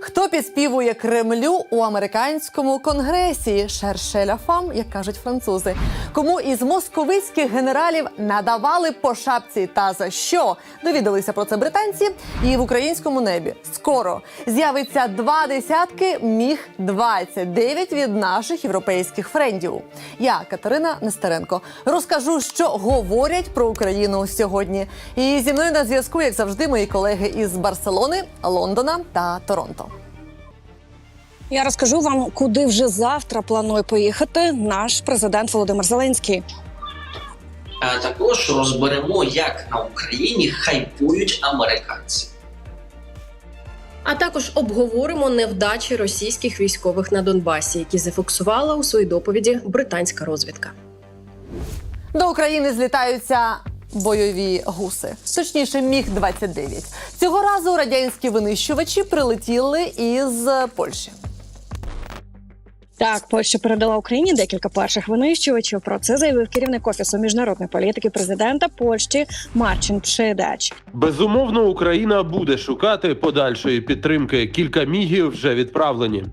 Хто підспівує Кремлю у американському конгресі? Шершеля фам, як кажуть французи. Кому із московицьких генералів надавали по шапці та за що? Довідалися про це британці. І в українському небі скоро з'явиться два десятки міг 29 від наших європейських френдів. Я Катерина Нестеренко розкажу, що говорять про Україну сьогодні. І зі мною на зв'язку, як завжди, мої колеги із Барселони, Лондона та Торонто. Я розкажу вам, куди вже завтра планує поїхати наш президент Володимир Зеленський. А також розберемо, як на Україні хайпують американці. А також обговоримо невдачі російських військових на Донбасі, які зафіксувала у своїй доповіді британська розвідка. До України злітаються бойові гуси, точніше, міг 29 Цього разу радянські винищувачі прилетіли із Польщі. Так, Польща передала Україні декілька перших винищувачів. Про це заявив керівник офісу міжнародної політики президента Польщі Марчин Пшедач. Безумовно, Україна буде шукати подальшої підтримки. Кілька мігів вже відправлені.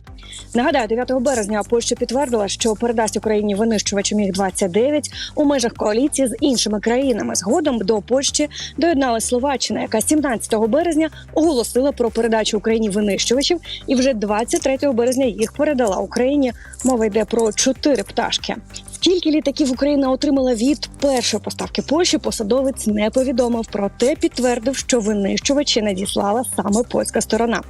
Нагадаю, 9 березня Польща підтвердила, що передасть Україні винищувачі міг 29 у межах коаліції з іншими країнами. Згодом до Польщі доєдналась Словаччина, яка 17 березня оголосила про передачу Україні винищувачів, і вже 23 березня їх передала Україні. Мова йде про чотири пташки. Скільки літаків Україна отримала від першої поставки Польщі, посадовець не повідомив, проте підтвердив, що винищувачі надіслала саме польська сторона.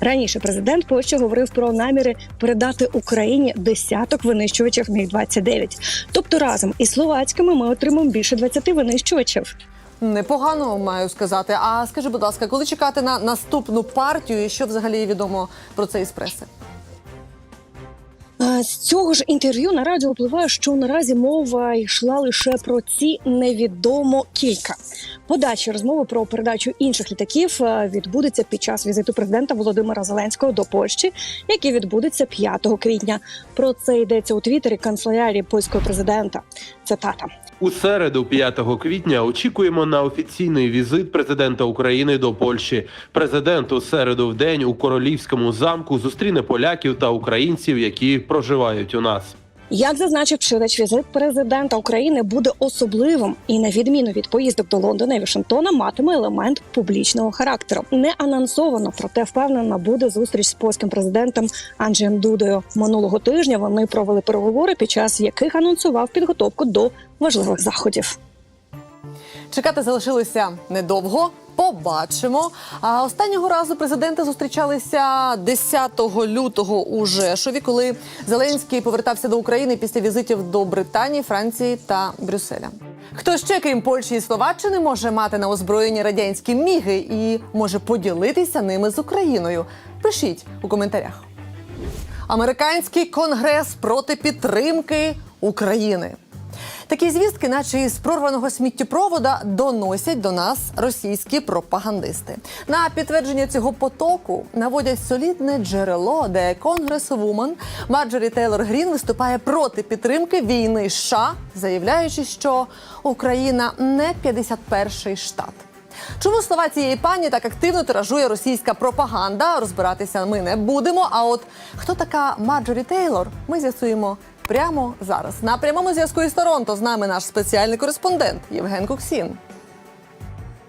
Раніше президент Польщі говорив про наміри передати Україні десяток винищувачів міг 29 Тобто разом із словацькими ми отримаємо більше 20 винищувачів. Непогано маю сказати. А скажи, будь ласка, коли чекати на наступну партію, і що взагалі відомо про це із преси? З цього ж інтерв'ю на радіо впливає, що наразі мова йшла лише про ці невідомо кілька. Подача розмови про передачу інших літаків е, відбудеться під час візиту президента Володимира Зеленського до Польщі, який відбудеться 5 квітня. Про це йдеться у твіттері канцелярії польського президента. Цитата. У середу, 5 квітня, очікуємо на офіційний візит президента України до Польщі. Президент у середу в день у королівському замку зустріне поляків та українців, які проживають у нас. Як зазначив Пшидач, візит президента України буде особливим і, на відміну від поїздок до Лондона і Вашингтона, матиме елемент публічного характеру. Не анонсовано, проте впевнена буде зустріч з польським президентом Анджеєм Дудою. Минулого тижня вони провели переговори, під час яких анонсував підготовку до важливих заходів. Чекати залишилося недовго. Побачимо. А останнього разу президенти зустрічалися 10 лютого у Жешові, коли Зеленський повертався до України після візитів до Британії, Франції та Брюсселя. Хто ще, крім Польщі і Словаччини, може мати на озброєнні радянські міги і може поділитися ними з Україною? Пишіть у коментарях. Американський конгрес проти підтримки України. Такі звістки, наче із прорваного сміттєпровода, доносять до нас російські пропагандисти. На підтвердження цього потоку наводять солідне джерело, де конгресвумен Марджорі Тейлор Грін виступає проти підтримки війни США, заявляючи, що Україна не 51-й штат. Чому слова цієї пані так активно тиражує російська пропаганда? Розбиратися ми не будемо. А от хто така Марджорі Тейлор, ми з'ясуємо прямо зараз. На прямому зв'язку із Торонто з нами наш спеціальний кореспондент Євген Куксін.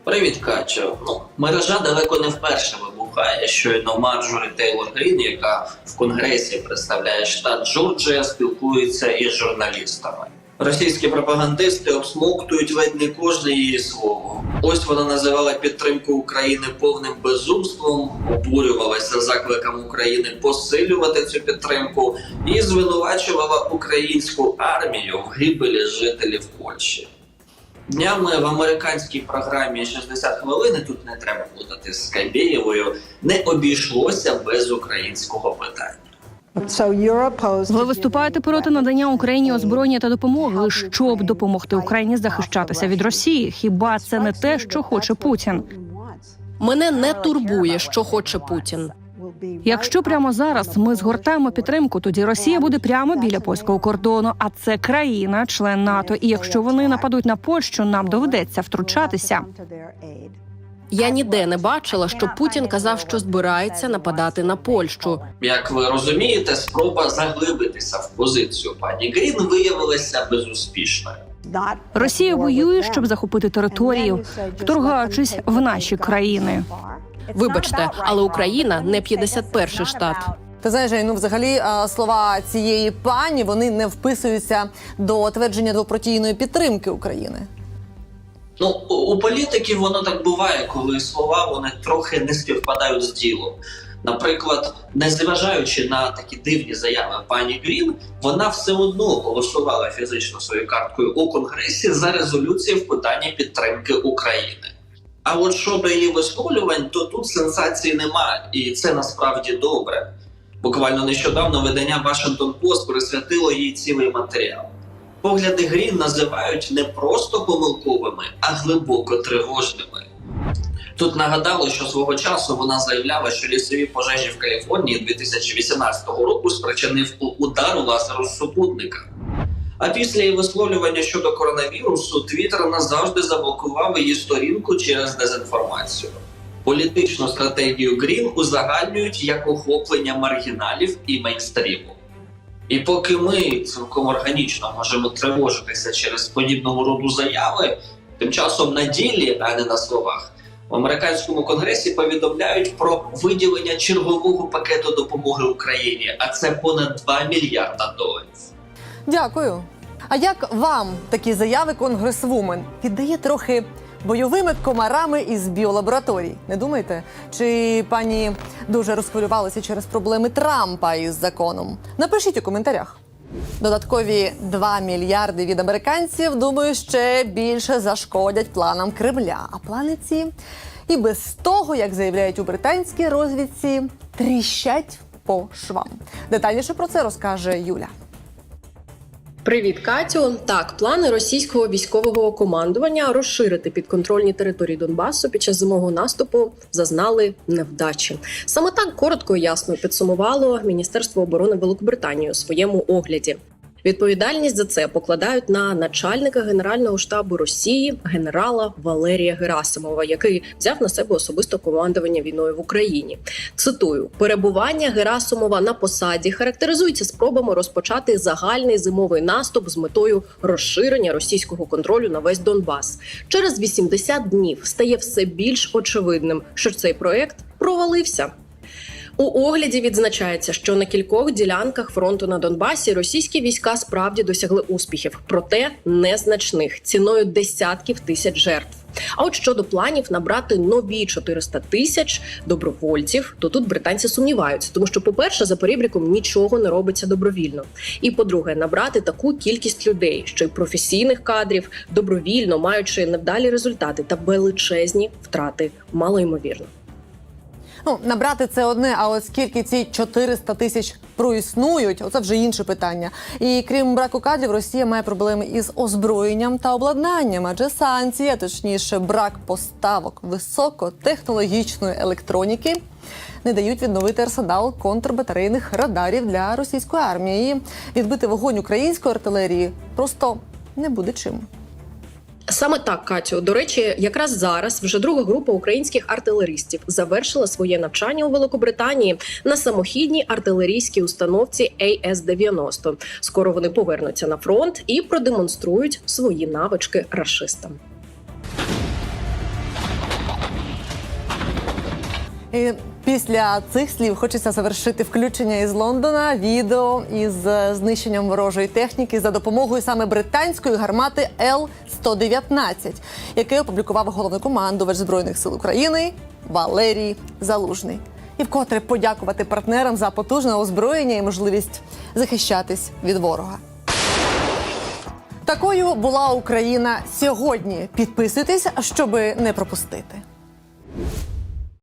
Привіт, Катю. Ну, мережа далеко не вперше вибухає. Щойно Марджорі Тейлор Грін, яка в конгресі представляє штат Джорджія, спілкується із журналістами. Російські пропагандисти обсмоктують ледь не кожне її слово. Ось вона називала підтримку України повним безумством, обурювалася закликом України посилювати цю підтримку і звинувачувала українську армію в гибелі жителів Польщі. Днями в американській програмі «60 хвилин» тут не треба плутати з Скайбєєвою, не обійшлося без українського питання. Ви виступаєте проти надання Україні озброєння та допомоги, щоб допомогти Україні захищатися від Росії. Хіба це не те, що хоче Путін? Мене не турбує, що хоче Путін. Якщо прямо зараз ми згортаємо підтримку, тоді Росія буде прямо біля польського кордону. А це країна, член НАТО. І якщо вони нападуть на Польщу, нам доведеться втручатися. Я ніде не бачила, що Путін казав, що збирається нападати на Польщу. Як ви розумієте, спроба заглибитися в позицію пані Грін виявилася безуспішною. Росія воює, щоб захопити територію, вторгаючись в наші країни. Вибачте, але Україна не 51-й штат. Ти знаєш, ну взагалі слова цієї пані вони не вписуються до твердження двопротійної підтримки України. Ну, у- політиків воно так буває, коли слова вони трохи не співпадають з ділом. Наприклад, незважаючи на такі дивні заяви пані Грін, вона все одно голосувала фізично своєю карткою у конгресі за резолюцію в питанні підтримки України. А от щодо її висловлювань, то тут сенсації немає, і це насправді добре. Буквально нещодавно видання Washington Post присвятило їй цілий матеріал. Погляди Грін називають не просто помилковими, а глибоко тривожними. Тут нагадали, що свого часу вона заявляла, що лісові пожежі в Каліфорнії 2018 року спричинив удар лазеру супутника. А після її висловлювання щодо коронавірусу Твіттер назавжди заблокував її сторінку через дезінформацію. Політичну стратегію Грін узагальнюють як охоплення маргіналів і мейнстріму. І поки ми цілком органічно можемо тривожитися через подібного роду заяви, тим часом на ділі, а не на словах, в американському конгресі повідомляють про виділення чергового пакету допомоги Україні, а це понад 2 мільярда доларів. Дякую. А як вам такі заяви конгресвумен? Віддає трохи бойовими комарами із біолабораторій. Не думаєте? Чи пані дуже розхвилювалася через проблеми Трампа із законом? Напишіть у коментарях. Додаткові 2 мільярди від американців, думаю, ще більше зашкодять планам Кремля. А плани ці і без того, як заявляють у британській розвідці, тріщать по швам. Детальніше про це розкаже Юля. Привіт, Катю. Так, плани російського військового командування розширити підконтрольні території Донбасу під час зимового наступу зазнали невдачі. Саме так коротко і ясно підсумувало Міністерство оборони Великобританії у своєму огляді. Відповідальність за це покладають на начальника генерального штабу Росії генерала Валерія Герасимова, який взяв на себе особисто командування війною в Україні. Цитую: перебування Герасимова на посаді характеризується спробами розпочати загальний зимовий наступ з метою розширення російського контролю на весь Донбас. Через 80 днів стає все більш очевидним, що цей проект провалився. У огляді відзначається, що на кількох ділянках фронту на Донбасі російські війська справді досягли успіхів, проте незначних ціною десятків тисяч жертв. А от щодо планів набрати нові 400 тисяч добровольців, то тут британці сумніваються, тому що, по-перше, за перебріком нічого не робиться добровільно. І по-друге, набрати таку кількість людей, що й професійних кадрів, добровільно маючи невдалі результати та величезні втрати, малоймовірно. Ну, набрати це одне, а от скільки ці 400 тисяч проіснують, оце вже інше питання. І крім браку кадрів, Росія має проблеми із озброєнням та обладнанням, адже санкції, а точніше, брак поставок високотехнологічної електроніки. Не дають відновити арсенал контрбатарейних радарів для російської армії. Відбити вогонь української артилерії просто не буде чим. Саме так, Катю. До речі, якраз зараз вже друга група українських артилеристів завершила своє навчання у Великобританії на самохідній артилерійській установці AS-90. Скоро вони повернуться на фронт і продемонструють свої навички рашистам. І після цих слів хочеться завершити включення із Лондона відео із е, знищенням ворожої техніки за допомогою саме британської гармати Л-119, яке опублікував головнокомандувач збройних сил України Валерій Залужний. І вкотре подякувати партнерам за потужне озброєння і можливість захищатись від ворога. Такою була Україна сьогодні. Підписуйтесь, щоби не пропустити.